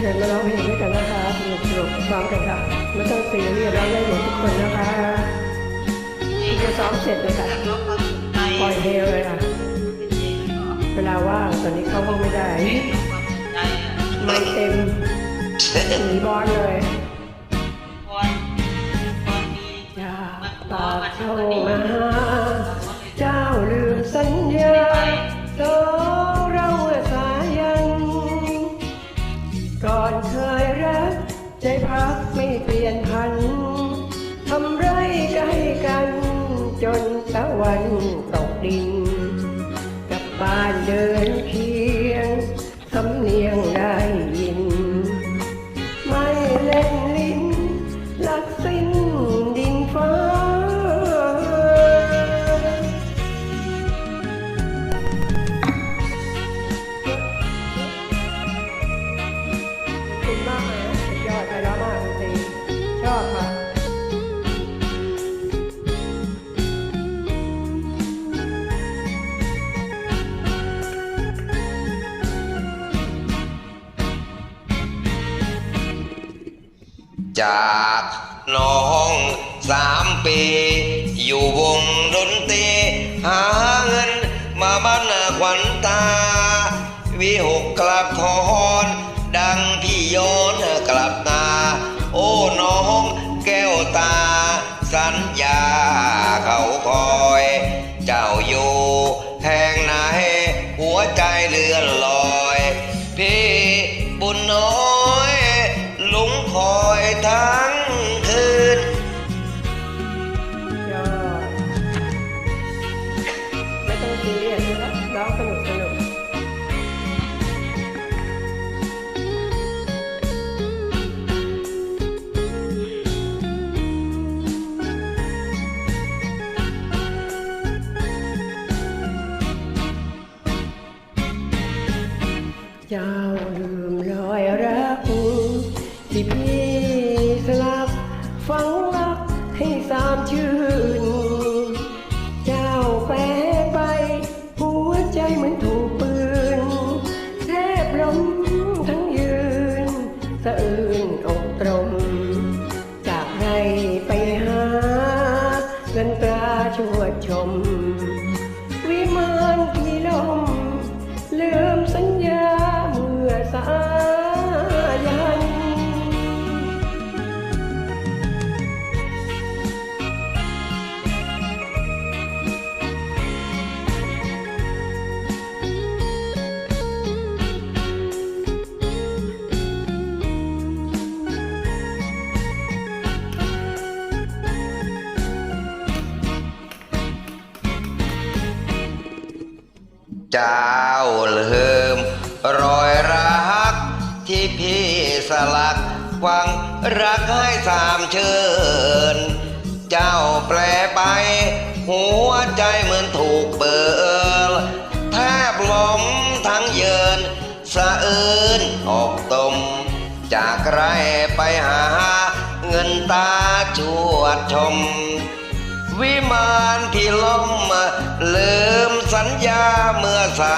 เชิญมาร้องเพลงด้วยกันนะคะสนุกสนุกซ้อมกันค่ะไม่ต้องซีเรียสร้องได้หมดทุกคนนะคะจะซ้อมเสร็จเลยค่ะปล่อยเฮลเลยค่ะเวลาว่างตอนนี้เข้าห้องไม่ได้ไม่เต็มหนีบอลเลยอยากตอบเข้ามา ก่อนเคยรัก ใจพักไม่เปลี่ยนพันทำไรใกล้กัน จนตะวันตกดิน กับบ้านเดิน จากน้องสามปี อยู่วงดนตรีหาเงิน มาบ้านขวัญตา วิหกกลับคอนดังพี่โยนกลับตา โอ้น้องแก้วตา สัญญา สนุกสนุะอื้นอกตรม จากไรไปหาเงินตราชวดชม เจ้าลืมรอยรัก ที่พี่สลักวังรักให้สามเชิญ เจ้าแปลไป หัวใจเหมือนถูกเบิลแทบล้มทั้งเยินสะอื้นออกตม จากไรไปหาเงินตาชวดชม วิมานที่ล่มลืมสัญญาเมื่อสา